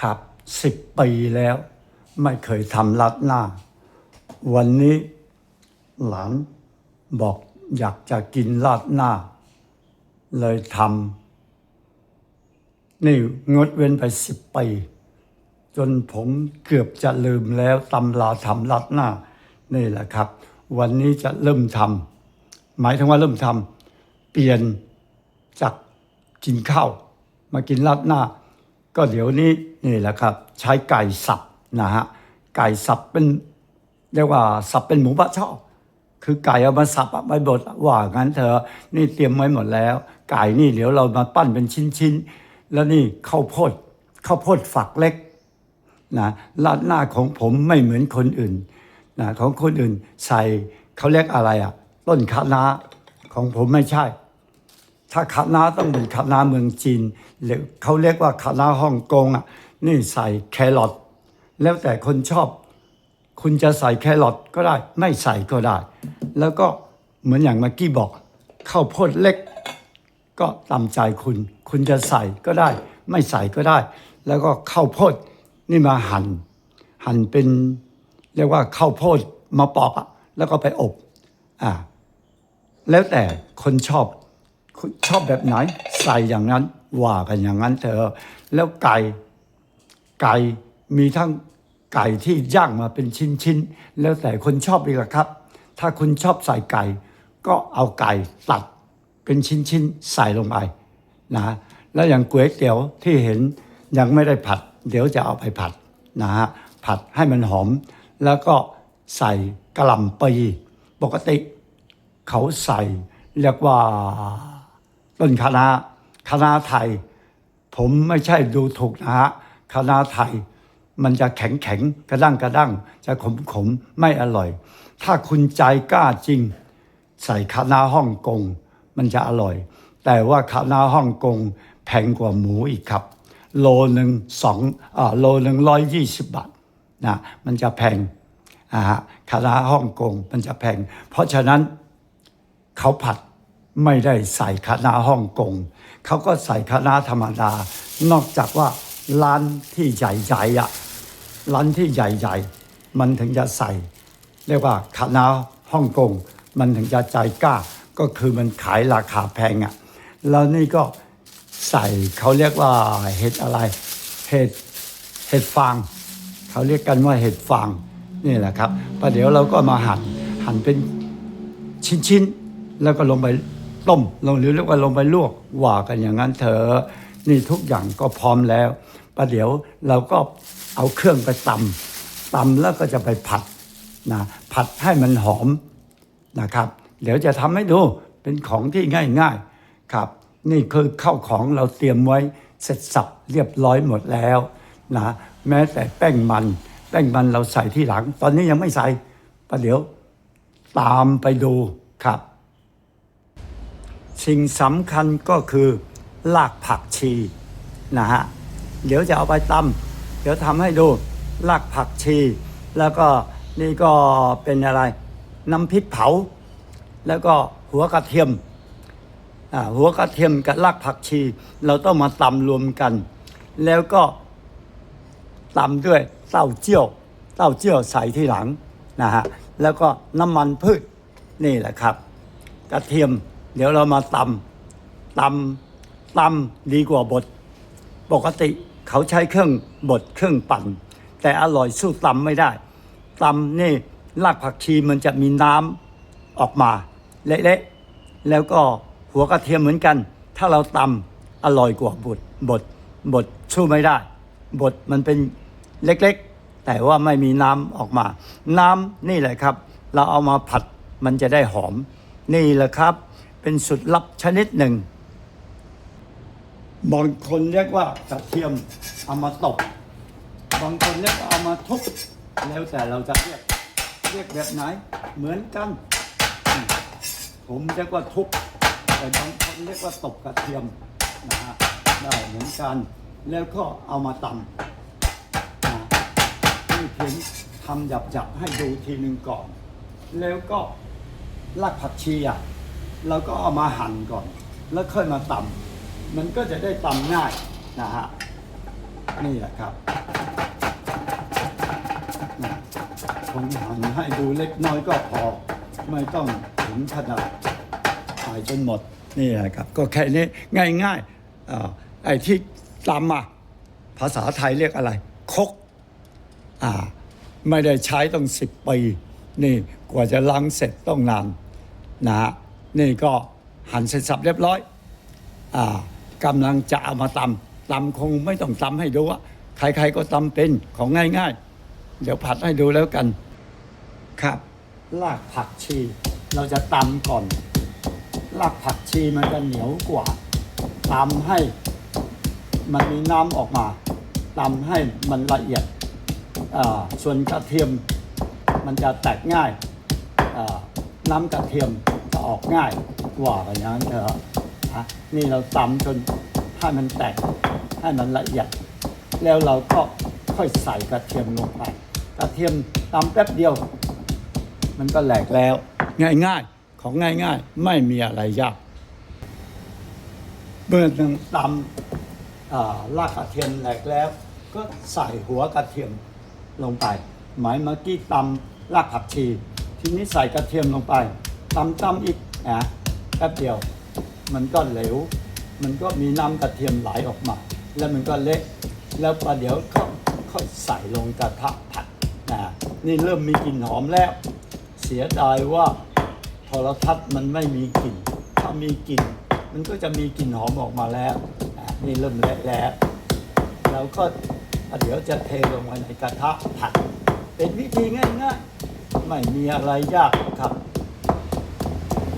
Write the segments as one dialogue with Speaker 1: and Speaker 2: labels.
Speaker 1: ครับสิบปีแล้ว ไม่เคยทำรัดหน้า วันนี้หลานบอกอยากจะกินราดหน้า เลยทำนี่งดเว้นไปสิบปีจนผมเกือบจะลืมแล้วตำราทำรัดหน้า นี่แหละครับ วันนี้จะเริ่มทำหมายถึงว่าเริ่มทำเปลี่ยนจากกินข้าว มากินรัดหน้า ก็เดี๋ยวนี้ นี่แหละครับ ใช้ไก่สับนะฮะไก่สับเป็นเรียกว่าสับเป็นหมูบะช่อคือไก่เอามาสับอะไปบดว่างั้นเธอะนี่เตรียมไว้หมดแล้ว ไก่นี่เดี๋ยวเรามาปั้นเป็นชิ้นๆแล้วนี่ข้าวโพดข้าวโพดฝักเล็กนะราดหน้าของผมไม่เหมือนคนอื่นนะของคนอื่นใส่เขาเรียกอะไรอะ ต้นคะน้าของผมไม่ใช่ ถ้าคะน้าต้องเป็นคะน้าเมืองจีนหรือเขาเรียกว่าคะน้าฮ่องกงอะ นี่ใส่แครอทแล้วแต่คนชอบ คุณจะใส่แครอทก็ได้ ไม่ใส่ก็ได้ แล้วก็เหมือนอย่างเมื่อกี้บอกข้าวโพดเล็ก ก็ตามใจคุณ คุณจะใส่ก็ได้ ไม่ใส่ก็ได้ แล้วก็ข้าวโพดนี่มาหั่นหั่นเป็นเรียกว่าข้าวโพดมาปอกอะแล้วก็ไปอบอ่าแล้วแต่คนชอบคุณชอบแบบไหนใส่อย่างนั้นว่ากันอย่างนั้นเถอะแล้วไก่ ไก่มีทั้งไก่ที่ย่างมาเป็นชิ้นๆ แล้วแต่คนชอบอีละครับ ถ้าคุณชอบใส่ไก่ ก็เอาไก่ตัดเป็นชิ้นๆ ใส่ลงไปนะแล้วอย่างก๋วยเตี๋ยวที่เห็นยังไม่ได้ผัด เดี๋ยวจะเอาไปผัดนะฮะผัดให้มันหอม แล้วก็ใส่กระหล่ำปีปกติ เขาใส่เรียกว่าต้นคะน้าคะน้าไทย ผมไม่ใช่ดูถูกนะฮะ คณะไทย มันจะแข็งแข็งกระด้างกระด้างจะขมขมไม่อร่อย ถ้าคุณใจกล้าจริง ใส่คณะฮ่องกง มันจะอร่อย แต่ว่าคณะฮ่องกงแพงกว่าหมูอีกครับ โลหนึ่งสองอ่าโลหนึ่งร้อยยี่สิบบาทนะมันจะแพงอ่าฮะคณะฮ่องกงมันจะแพง เพราะฉะนั้นเขาผัดไม่ได้ใส่คะน้าฮ่องกง เขาก็ใส่คะน้าธรรมดา นอกจากว่า ร้านที่ใหญ่ๆอะร้านที่ใหญ่ๆ มันถึงจะใส่ เรียกว่าคณะฮ่องกงมันถึงจะใจกล้า ก็คือมันขายราคาแพงอะแล้วนี่ก็ใส่เขาเรียกว่าเห็ดอะไร เห็ดเห็ดฟางเขาเรียกกันว่าเห็ดฟางนี่แหละครับประเดี๋ยวเราก็มาหั่นหั่นเป็นชิ้นๆ แล้วก็ลงไปต้มลงหรือเรียกว่าลงไปลวกว่ากันอย่างนั้นเถอะนี่ทุกอย่างก็พร้อมแล้ว ประเดี๋ยวเราก็เอาเครื่องไปตำตำแล้วก็จะไปผัดนะผัดให้มันหอมนะครับ เดี๋ยวจะทำให้ดูเป็นของที่ง่ายๆครับ นี่คือข้าวของเราเตรียมไว้เสร็จสับเรียบร้อยหมดแล้วนะแม้แต่แป้งมันแป้งมันเราใส่ที่หลัง ตอนนี้ยังไม่ใส่ประเดี๋ยวตามไปดูครับ สิ่งสำคัญก็คือรากผักชีนะฮะ เดี๋ยวจะเอาไปตำเดี๋ยวทำให้ดูรากผักชี แล้วก็นี่ก็เป็นอะไร น้ำพริกเผา แล้วก็หัวกระเทียมอ่าหัวกระเทียมกับรากผักชี เราต้องมาตำรวมกัน แล้วก็ตาด้วยเต้าเจี้ยวเต้าเจี้ยวใส่ที่หลังนะฮะแล้วก็น้ำมันพืชนี่แหละครับ กระเทียม เดี๋ยวเรามาตำตำตำดีกว่าบดปกติ เขาใช้เครื่องบดเครื่องปั่น แต่อร่อยสู้ตำไม่ได้ตำนี่รากผักชีมันจะมีน้ำออกมาเละๆแล้วก็หัวกระเทียมเหมือนกัน ถ้าเราตำอร่อยกว่าบดบดบดสู้ไม่ได้ บดมันเป็นเล็กๆ แต่ว่าไม่มีน้ำออกมา น้ำนี่แหละครับ เราเอามาผัดมันจะได้หอม นี่แหละครับ เป็นสุดลับชนิดหนึ่ง บางคนเรียกว่ากระเทียมเอามาตบบางคนเรียกว่าเอามาทุบแล้วแต่เราจะเรียกเรียกแบบไหน เหมือนกัน ผมเรียกว่าทุบแต่บางคนเรียกว่าตบกระเทียมนะฮะได้เหมือนกัน แล้วก็เอามาตำนะนี่เพียงทำหยับๆให้ดูทีหนึ่งก่อน แล้วก็รากผักชีอะเราก็เอามาหั่นก่อน แล้วค่อยมาตำ มันก็จะได้ตำง่ายนะฮะนี่แหละครับนะผมหันให้ดูเล็กน้อยก็พอ ไม่ต้องถึงขนาดหายจนหมดนี่แหละครับ ก็แค่นี้ง่ายๆอ่าไอ้ที่ตำอะภาษาไทยเรียกอะไรคกอ่าไม่ได้ใช้ต้องสิบปี นี่กว่าจะล้างเสร็จต้องนานนะฮะนี่ก็หั่นเสร็จสับเรียบร้อยอ่า กำลังจะเอามาตำตำคงไม่ต้องตำให้ดูอะใครๆก็ตำเป็นของง่ายๆ เดี๋ยวผัดให้ดูแล้วกัน ครับรากผักชี เราจะตำก่อนรากผักชีมันจะเหนียวกว่าตำให้ มันมีน้ำออกมาตำให้มันละเอียดอ่าส่วนกระเทียมมันจะแตกง่ายอ่าน้ำกระเทียมจะออกง่ายกว่าอย่างนั้นเถอะะนี่เราตำจนให้มันแตกให้มันละเอียด แล้วเราก็ค่อยใส่กระเทียมลงไป กระเทียมตำแป๊บเดียว มันก็แหลกแล้ว ง่ายๆ ของง่ายๆ ไม่มีอะไรยากเมื่อหนึ่งตำอ่ารากกระเทียมแหลกแล้ว ก็ใส่หัวกระเทียมลงไป หมายเมื่อกี้ตำรากผักชี ทีนี้ใส่กระเทียมลงไปตำตำอีกนะแป๊บเดียว มันก็เหลว มันก็มีน้ำกระเทียมไหลออกมา แล้วมันก็เละแล้วประเดี๋ยวก็ค่อยใส่ลงกระทะผัดนะนี่เริ่มมีกลิ่นหอมแล้ว เสียดายว่าโทรทัศน์มันไม่มีกลิ่น ถ้ามีกลิ่น มันก็จะมีกลิ่นหอมออกมาแล้วอะนี่เริ่มเละแล้วเราก็เดี๋ยวจะเทลงไปในกระทะผัด เป็นวิธีง่ายๆ ไม่มีอะไรยากหรอกครับ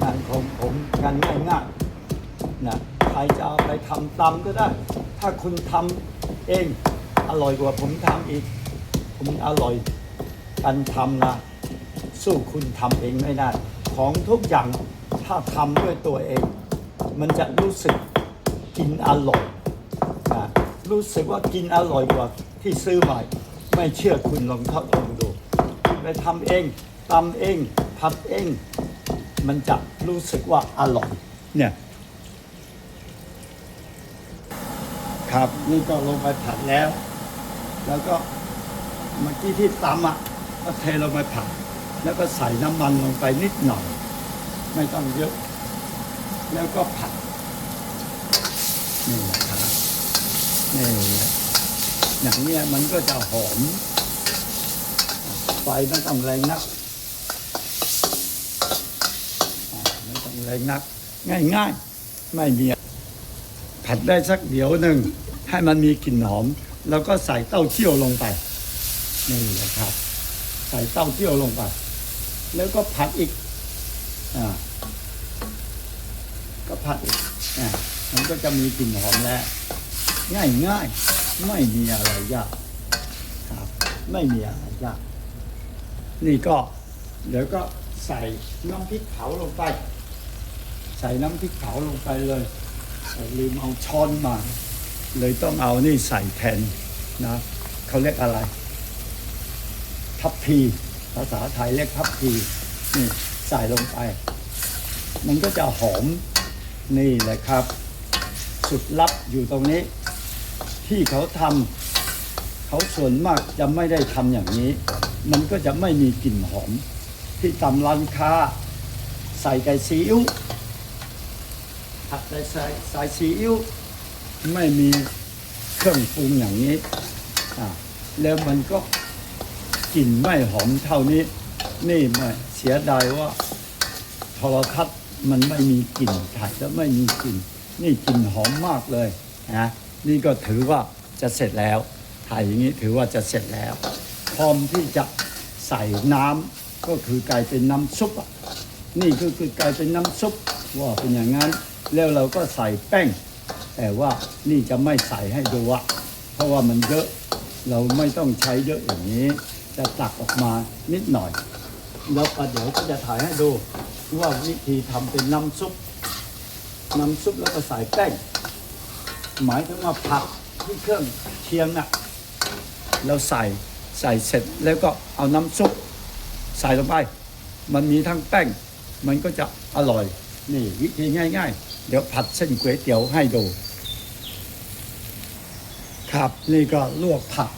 Speaker 1: งานของผมงานง่ายๆ นะใครจะเอาไปทำตำก็ได้ ถ้าคุณทำเองอร่อยกว่าผมทำอีก ผมอร่อยกันทำนะสู้คุณทำเองไม่ได้ ของทุกอย่างถ้าทำด้วยตัวเอง มันจะรู้สึกกินอร่อยนะรู้สึกว่ากินอร่อยกว่าที่ซื้อใหม่ ไม่เชื่อคุณลองทดลองดูคุณไปทำเองตำเองผัดเอง มันจะรู้สึกว่าอร่อยเนี่ย ครับ นี่ก็ลงไปผัดแล้ว แล้วก็เมื่อกี้ที่ตำอะก็เทลงไปผัด แล้วก็ใส่น้ำมันลงไปนิดหน่อย ไม่ต้องเยอะ แล้วก็ผัด นี่แหละครับนี่อย่างเนี้ยมันก็จะหอม ไฟไม่ต้องแรงนักไม่ต้องแรงนัก ง่ายๆ ไม่มี ผัดได้สักเดี๋ยวหนึ่งให้มันมีกลิ่นหอม แล้วก็ใส่เต้าเจี้ยวลงไปนี่แหละครับ ใส่เต้าเจี้ยวลงไป แล้วก็ผัดอีกอ่าก็ผัดอีกอ่ามันก็จะมีกลิ่นหอมแล้ว ง่ายง่ายไม่มีอะไรยากครับ ไม่มีอะไรยากนี่ก็เดี๋ยวก็ใส่น้ำพริกเผาลงไป ใส่น้ำพริกเผาลงไปเลย ลืมเอาช้อนมา เลยต้องเอานี่ใส่แทนนะเขาเรียกอะไร ทัพพีภาษาไทยเรียกทัพพีนี่ใส่ลงไป มันก็จะหอมนี่แหละครับ สุดลับอยู่ตรงนี้ ที่เขาทำเขาส่วนมากจะไม่ได้ทำอย่างนี้ มันก็จะไม่มีกลิ่นหอม ที่ตำร้านค้า ใส่ไก่ซีอิ๊ว ผัดใส่ใส่ใส่ซีอิ๊วไม่มีเครื่องปรุงอย่างนี้อ่าแล้วมันก็กลิ่นไม่หอมเท่านี้ นี่ไม่เสียดายว่าโทรทัศน์มันไม่มีกลิ่นถ่ายแล้วไม่มีกลิ่น นี่กลิ่นหอมมากเลยนะนี่ก็ถือว่าจะเสร็จแล้ว ถ่ายอย่างนี้ถือว่าจะเสร็จแล้ว พร้อมที่จะใส่น้ำก็คือกลายเป็นน้ำซุปอะนี่ก็คือกลายเป็นน้ำซุปว่าเป็นอย่างนั้น แล้วเราก็ใส่แป้ง แต่ว่านี่จะไม่ใส่ให้ดูอะเพราะว่ามันเยอะเราไม่ต้องใช้เยอะอย่างนี้ จะตักออกมานิดหน่อย แล้วประเดี๋ยวก็จะถ่ายให้ดู ว่าวิธีทำเป็นน้ำซุป น้ำซุปแล้วก็ใส่แป้ง หมายถึงว่าผักที่เครื่องเคียงน่ะเราใส่ใส่เสร็จแล้วก็เอาน้ำซุปใส่ลงไป มันมีทั้งแป้ง มันก็จะอร่อย นี่วิธีง่าย ๆ เดี๋ยวผัดเส้นก๋วยเตี๋ยวให้ดู ครับนี่ก็ลวกผัก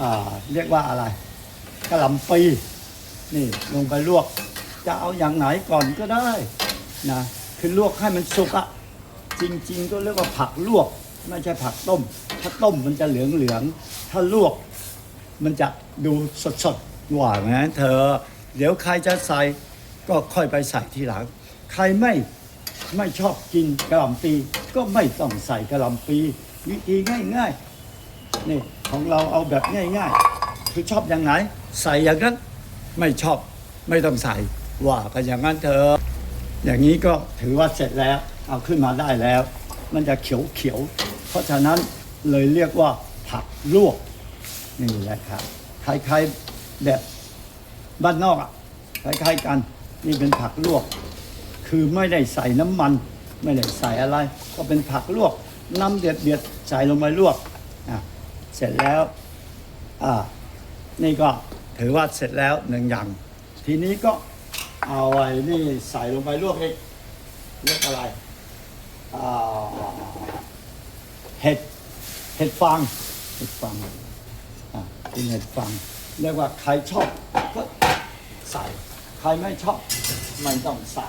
Speaker 1: อ่า เรียกว่าอะไรกะหล่ำปีนี่ลงไปลวก จะเอาอย่างไหนก่อนก็ได้นะคือลวกให้มันสุกอะจริง ๆ ก็เรียกว่าผักลวก ไม่ใช่ผักต้ม ถ้าต้มมันจะเหลืองๆถ้าลวก มันจะดูสดๆหวานนะเธอ เดี๋ยวใครจะใส่ก็ค่อยไปใส่ทีหลัง ใครไม่ ไม่ชอบกินกะหล่ำปีก็ไม่ต้องใส่กะหล่ำปีวิธีง่ายๆนี่ของเราเอาแบบง่ายๆ คือชอบอย่างไหน ใส่อย่างนั้นไม่ชอบไม่ต้องใส่ว่ากันอย่างนั้นเธอะอย่างนี้ก็ถือว่าเสร็จแล้ว เอาขึ้นมาได้แล้ว มันจะเขียวๆเพราะฉะนั้นเลยเรียกว่าผักลวกนี่แหละครับคล้ายๆแบบบ้านนอกอะคล้ายๆกันนี่เป็นผักลวก คือไม่ได้ใส่น้ำมัน ไม่ได้ใส่อะไร ก็เป็นผักลวก น้ำเดือดเดือดใส่ลงไปลวกอะเสร็จแล้วอ่านี่ก็ถือว่าเสร็จแล้วหนึ่งอย่าง ทีนี้ก็เอาไอ้นี่ใส่ลงไปลวกอีกเรียกอะไรอ่าเห็ดเห็ดฟางเห็ดฟางอะกินเห็ดฟังเรียกว่าใครชอบก็ใส่ ใครไม่ชอบไม่ต้องใส่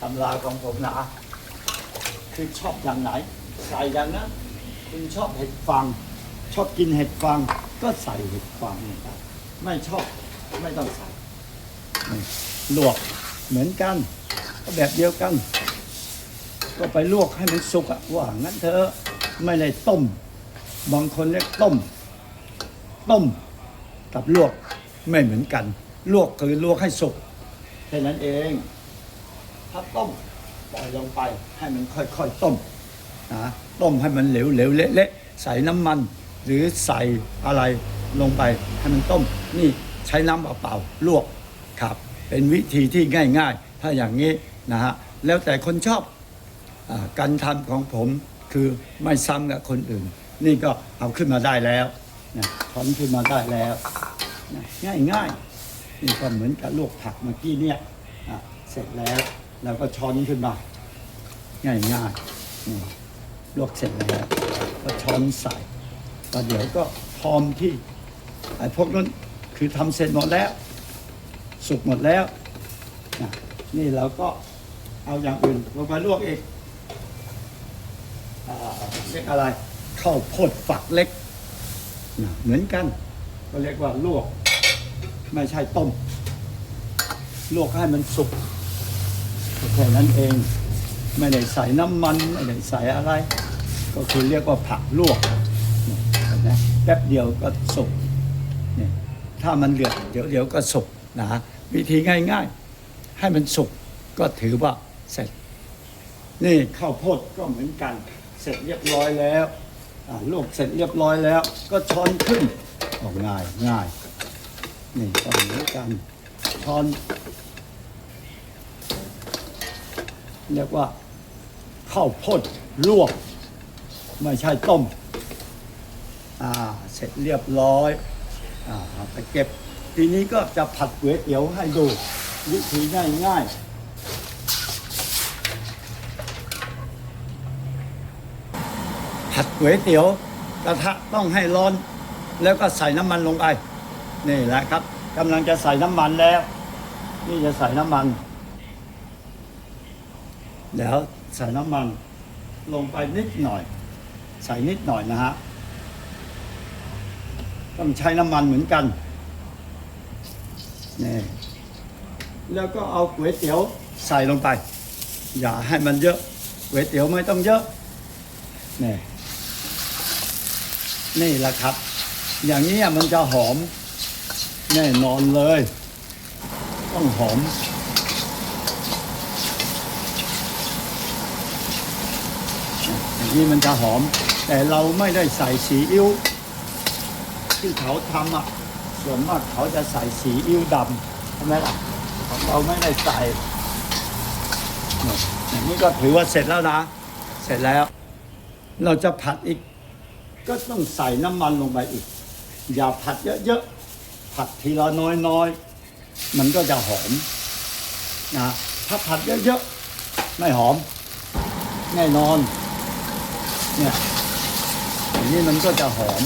Speaker 1: ตำราของผมนะคือชอบอย่างไหน ใส่อย่างนั้นคุณชอบเห็ดฟังชอบกินเห็ดฟังก็ใส่เห็ดฟังนะครับไม่ชอบไม่ต้องใส่ลวกเหมือนกันก็แบบเดียวกัน ก็ไปลวกให้มันสุกอะว่างั้นเถอไม่ได้ต้ม บางคนเรียกต้ม ต้มกับลวกไม่เหมือนกัน ลวกคือลวกให้สุกแค่นั้นเอง ถ้าต้มปล่อยลงไปให้มันค่อยๆต้มนะต้มให้มันเหลวๆเละๆใส่น้ำมัน หรือใส่อะไรลงไปให้มันต้ม นี่ใช้น้ำเปล่าๆลวกครับ เป็นวิธีที่ง่าย ๆ ถ้าอย่างนี้นะฮะแล้วแต่คนชอบอการทำของผมคือไม่ซ้ำกับคนอื่น นี่ก็เอาขึ้นมาได้แล้วนะช้อนขึ้นมาได้แล้วง่ายง่ายๆนี่ก็เหมือนกับลวกผักเมื่อกี้เนี่ยเสร็จแล้ว เราก็ช้อนขึ้นมาง่ายง่ายลวกเสร็จแล้วก็ช้อนใส่ก็เดี๋ยวก็พร้อมที่ไอ้พวกนั้นคือทำเสร็จหมดแล้ว สุกหมดแล้วนะนี่เราก็เอาอย่างอื่นลงไปลวกอีกอ่าเรียกอะไรข้าวโพดฝักเล็กนะเหมือนกัน ก็เรียกว่าลวก ไม่ใช่ต้ม ลวกให้มันสุก แค่นั้นเองไม่ได้ใส่น้ำมันไม่ได้ใส่อะไร ก็คือเรียกว่าผักลวกนี่ยเห็นไหมแป๊บเดียวก็สุกเนี่ยถ้ามันเดือดเดี๋ยวเดี๋ยวก็สุกนะวิธีง่ายๆ ให้มันสุกก็ถือว่าเสร็จ นี่ข้าวโพดก็เหมือนกัน เสร็จเรียบร้อยแล้วลวกเสร็จเรียบร้อยแล้ว ก็ช้อนขึ้นออกง่ายง่ายนี่ก็เหมือนกันช้อน เรียกว่า ข้าวโพดลวก ไม่ใช่ต้ม อ่า เสร็จเรียบร้อย อ่าไปเก็บ ทีนี้ก็จะผัดก๋วยเตี๋ยวให้ดู วิธีง่ายๆผัดก๋วยเตี๋ยวกระทะต้องให้ร้อน แล้วก็ใส่น้ำมันลงไปนี่แหละครับกำลังจะใส่น้ำมันแล้ว นี่จะใส่น้ำมัน แล้วใส่น้ำมันลงไปนิดหน่อย ใส่นิดหน่อยนะฮะ ต้องใช้น้ำมันเหมือนกันนี่แล้วก็เอาก๋วยเตี๋ยวใส่ลงไป อย่าให้มันเยอะก๋วยเตี๋ยวไม่ต้องเยอะนี่นี่แหละครับ อย่างนี้มันจะหอมแน่นอนเลย ต้องหอม อย่าง นี้มันจะหอม แต่เราไม่ได้ใส่สีอิ๊วที่เขาทำอะส่วนมากเขาจะใส่สีอิ๊วดำใช่ไหมล่ะของเราไม่ได้ใส่นี่ยอย่างนี้ก็ถือว่าเสร็จแล้วนะ เสร็จแล้ว เราจะผัดอีก ก็ต้องใส่น้ำมันลงไปอีก อย่าผัดเยอะๆผัดทีละน้อยๆมันก็จะหอมนะถ้าผัดเยอะๆไม่หอม แน่นอน เนี่ยเห็นอย่างนี้มันก็จะหอม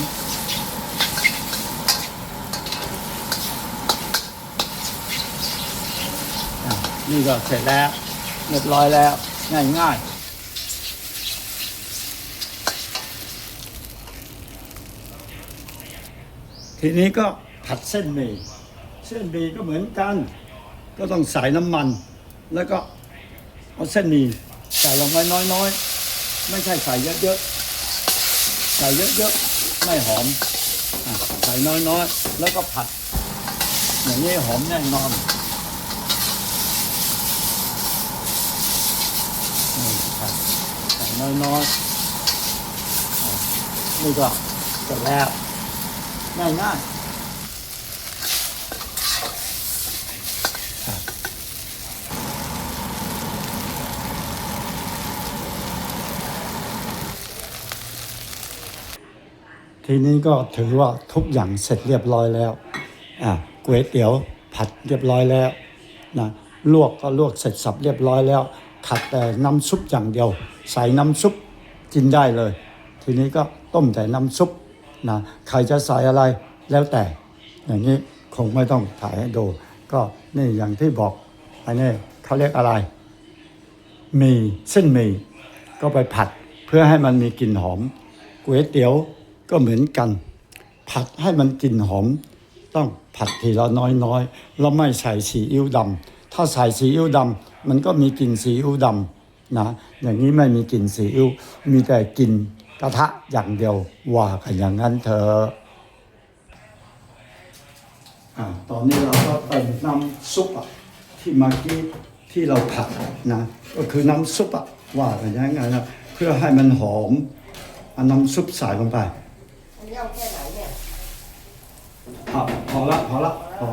Speaker 1: นี่ก็เสร็จแล้วเรียบร้อยแล้ว ง่ายง่ายทีนี้ก็ผัดเส้นหมี่เส้นหมี่ก็เหมือนกัน ก็ต้องใส่น้ำมัน แล้วก็เอาเส้นหมี่ใส่ลงไปน้อยๆ ไม่ใช่ใส่เยอะๆ ใส่เยอะๆ ไม่หอมอใส่น้อยๆ แล้วก็ผัด อย่างนี้หอมแน่นอนผัดใส่น้อยๆ นี่ก็เสร็จแล้วง่ายๆ ทีนี้ก็ถือว่าทุกอย่างเสร็จเรียบร้อยแล้วอะก๋วยเตี๋ยวผัดเรียบร้อยแล้วนะลวกก็ลวกเสร็จสับเรียบร้อยแล้วขัดแต่น้ำซุปอย่างเดียว ใส่น้ำซุปกินได้เลย ทีนี้ก็ต้มแต่น้ำซุปนะใครจะใส่อะไรแล้วแต่ อย่างนี้คงไม่ต้องถ่ายให้ดู ก็นี่อย่างที่บอกอันนี้เขาเรียกอะไร มีเส้นหมี่ก็ไปผัดเพื่อให้มันมีกลิ่นหอมก๋วยเตี๋ยว ก็เหมือนกัน ผัดให้มันกลิ่นหอม ต้องผัดทีละน้อยๆแล้วไม่ใส่ซีอิ๊วดำถ้าใส่ซีอิ๊วดำมันก็มีกลิ่นซีอิ๊วดำนะอย่างนี้ไม่มีกลิ่นซีอิ๊วมีแต่กลิ่นกระทะอย่างเดียวว่ากันอย่างนั้นเถอะอ่าตอนนี้เราก็เติมน้ำซุปอะที่เมื่อกี้ที่เราผัดนะก็คือน้ำซุปอะว่ากันอย่างนั้นนะเพื่อให้มันหอมเอาน้ำซุปใส่ลงไปา
Speaker 2: แค่ไหนเนี่ย
Speaker 1: พอพอละพอละพอ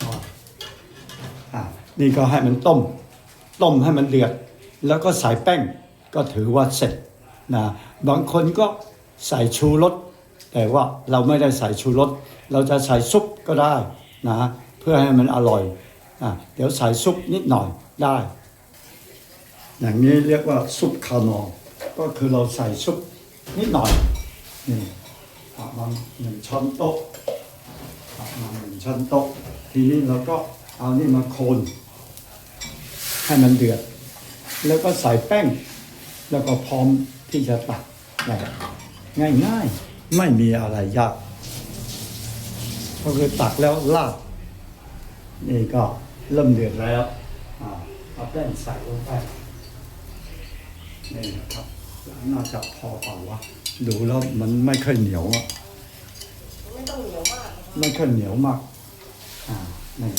Speaker 1: พออะนี่ก็ให้มันต้ม ต้มให้มันเดือด แล้วก็ใส่แป้งก็ถือว่าเสร็จนะบางคนก็ใส่ชูรสแต่ว่าเราไม่ได้ใส่ชูรสเราจะใส่ซุปก็ได้นะเพื่อให้มันอร่อยอะเดี๋ยวใส่ซุปนิดหน่อยได้ อย่างนี้เรียกว่าซุปคานอก็คือเราใส่ซุปนิดหน่อย หนี่ประมาณหนึ่งช้อนโต๊ะประมาณหนึ่งช้อนโต๊ะ ทีนี้เราก็เอานี่มาโคนให้มันเดือด แล้วก็ใส่แป้ง แล้วก็พร้อมที่จะตักง่ายง่ายไม่มีอะไรยาก ก็คือตักแล้วลาด นี่ก็เริ่มเดือดแล้วเอาแป้งใส่ลงไปนี่นะครับน่าจะพอเปล่าวะ ดูแล้วมันไม่ค่อยเหนียวอะ
Speaker 2: ไม่ต้องเหนียวมากนะคะ
Speaker 1: ไม่ค่อยเหนียวมาก อ่า นี่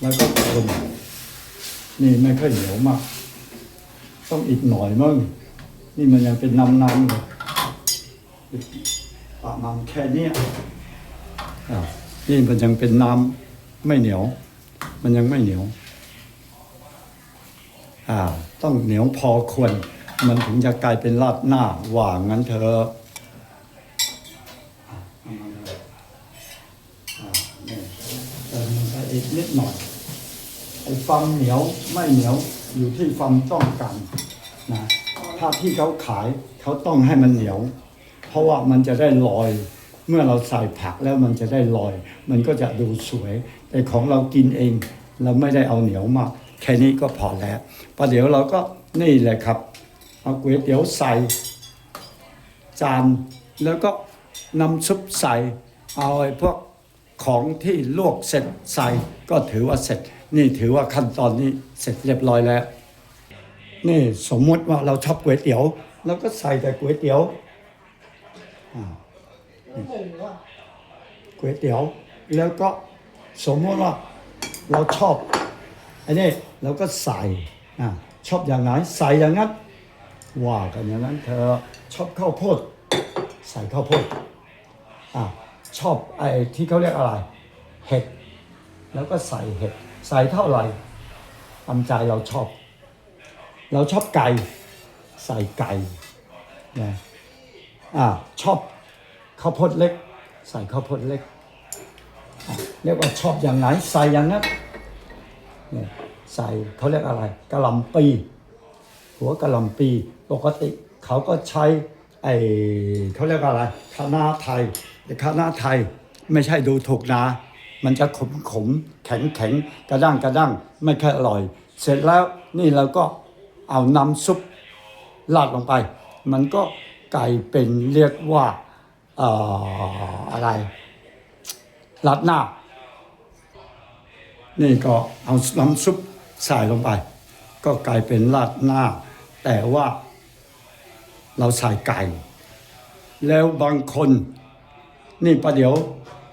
Speaker 1: แล้วก็คนนี่ไม่ค่อยเหนียวมาก ต้องอีกหน่อยมั้ง นี่มันยังเป็นน้ำน้ำอยู่ประมาณแค่นี้อ่านี่มันยังเป็นน้ำไม่เหนียว มันยังไม่เหนียว อ่า ต้องเหนียวพอควร มันถึงจะกลายเป็นราดหน้าหว่างั้นเถอะอะเอามาเลยอ่านี่เติมลงไปอีกนิดหน่อยไอ้ความเหนียวไม่เหนียวอยู่ที่ความต้องการนะถ้าที่เขาขายเขาต้องให้มันเหนียว เพราะว่ามันจะได้ลอย เมื่อเราใส่ผักแล้วมันจะได้ลอย มันก็จะดูสวย แต่ของเรากินเอง เราไม่ได้เอาเหนียวมาก แค่นี้ก็พอแล้วประเดี๋ยวเราก็นี่แหละครับ เอาก๋วยเตี๋ยวใส่ จานแล้วก็น้ำซุปใส่ เอาไอ้พวกของที่ลวกเสร็จใส่ก็ถือว่าเสร็จ นี่ถือว่าขั้นตอนนี้เสร็จเรียบร้อยแล้ว นี่สมมติว่าเราชอบก๋วยเตี๋ยวเราก็ใส่แต่ก๋วยเตี๋ยวก๋วยเตี๋ยว แล้วก็สมมติว่าเราชอบอันนี้เราก็ใส่อชอบอย่างไหนใส่อย่างนั้น ว่ากันอย่างนั้นเธอชอบข้าวโพดใส่ข้าวโพดอ่าชอบไอ้ที่เขาเรียกอะไร เห็ด แล้วก็ใส่เห็ด ใส่เท่าไหร่ตามใจเราชอบ เราชอบไก่ใส่ไก่นะอ่าชอบข้าวโพดเล็ก ใส่ข้าวโพดเล็ก เรียกว่าชอบอย่างไหนใส่อย่างนั้นใส่เขาเรียกอะไรกะหล่ำปี หัวกะหล่ำปี ปกติเขาก็ใช้ไอ้เขาเรียกว่าอะไรคณะไทยแต่คณะไทยไม่ใช่ดูถูกนะ มันจะขมขมแข็งแข็งกระด้างกระด้างไม่ค่อยอร่อย เสร็จแล้วนี่เราก็เอาน้ำซุปราดลงไป มันก็กลายเป็นเรียกว่าเอ่ออะไรราดหน้า นี่ก็เอาน้ำซุปใส่ลงไป ก็กลายเป็นราดหน้า แต่ว่า เราใส่ไก่ แล้วบางคน นี่ประเดี๋ยว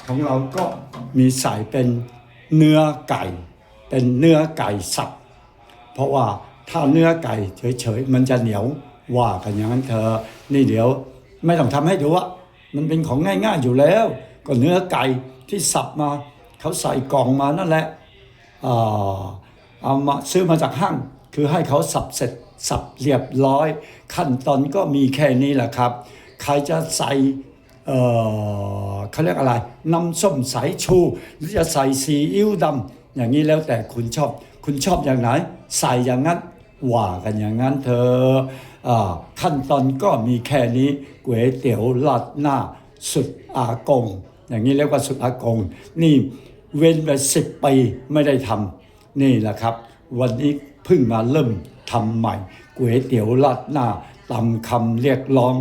Speaker 1: ของเราก็มีใส่เป็นเนื้อไก่ เป็นเนื้อไก่สับ เพราะว่าถ้าเนื้อไก่เฉยๆมันจะเหนียวว่ากันอย่างนั้นเธอ นี่เดี๋ยวไม่ต้องทำให้ดูว่ามันเป็นของง่ายๆอยู่แล้ว ก็เนื้อไก่ที่สับมาเขาใส่กล่องมานั่นแหละเอ่อเอามาซื้อมาจากห้าง คือให้เขาสับเสร็จ สับเรียบร้อย ขั้นตอนก็มีแค่นี้แหละครับ ใครจะใส่เอ่อเขาเรียกอะไร น้ำส้มสายชู หรือจะใส่ซีอิ๊วดำอย่างนี้แล้วแต่คุณชอบ คุณชอบอย่างไหน ใส่อย่างนั้นว่ากันอย่างนั้นเธออขั้นตอนก็มีแค่นี้ก๋วยเตี๋ยวลัดหน้า สุดอากง อย่างนี้เรียกว่าสุดอากง นี่เว้นไปสิบปีไม่ได้ทำนี่แหละครับ วันนี้เพิ่งมาเริ่ม ทำใหม่ก๋วยเตี๋ยวรัดหน้าตำคำเรียกร้อง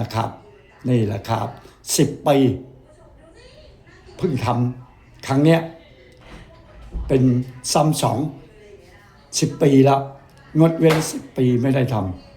Speaker 1: นะครับนี่แหละครับสิบปีเพิ่งทำครั้งเนี้ยเป็นซ้ำสองสิบปีแล้วงดเว้นสิบปีไม่ได้ทำ